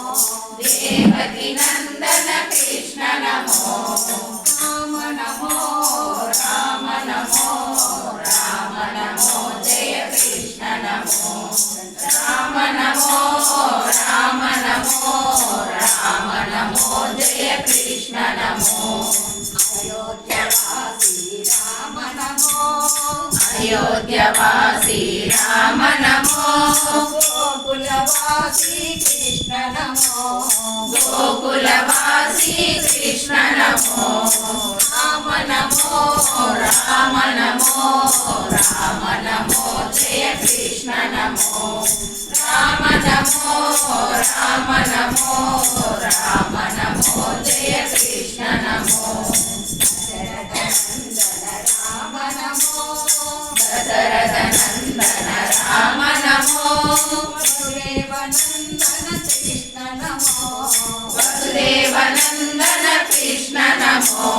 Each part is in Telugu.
దేవకి నందన కృష్ణ నమో రామ నమో రామ నమో రామ నమో జయ కృష్ణ నమో రామ నమో రామ నమో రామ నమో జయ కృష్ణ నమో అయోధ్యవాసి రామ నమో అయోధ్యవాసి రామ నమో. గోకులవాసి కృష్ణ నమో. గోకులవాసి కృష్ణ నమో. రామ నమో. రామ నమో. రామ నమో. జయ కృష్ణ నమో. రామ నమో. రామ నమో. రామ రామ నమో వసుదేవ కృష్ణ నమో వసుదేవ కృష్ణ నమో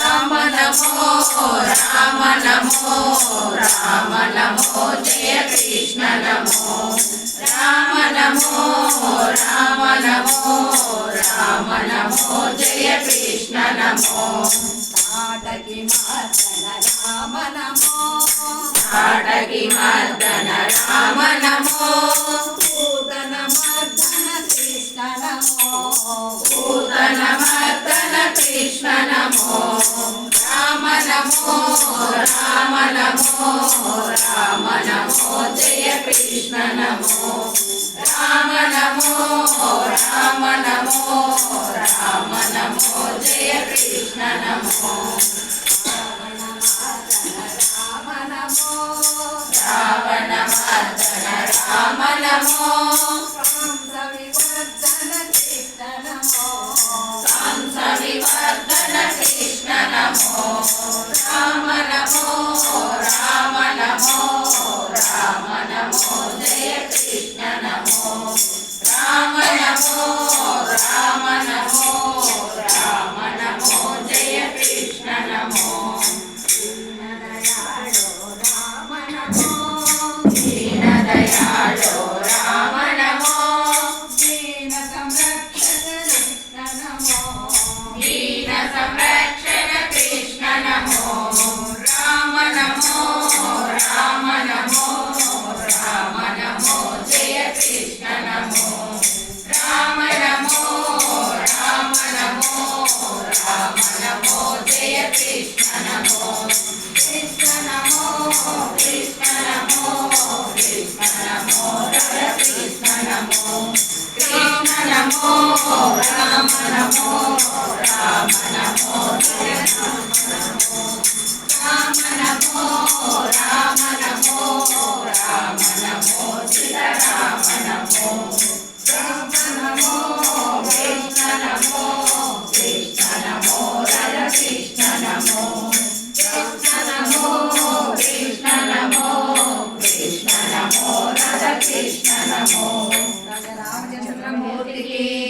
రామ నమో రామ నమో రామ నమో జయ కృష్ణ నమో రామ నమో రామ నమో రామ నమో జయ కృష్ణ నమో మాటకి మార్దన రామనమో మాటకి మా రామ నమో జయ కృష్ణ నమో రామ నమో రామ నమో రామ నమో జయ కృష్ణ నమో రామ నమో రావణ మర్దన రామ నమో రామ నమో రామ జయ కృష్ణ నమో కృష్ణ నమో కృష్ణ कृष्णमूर्तिकी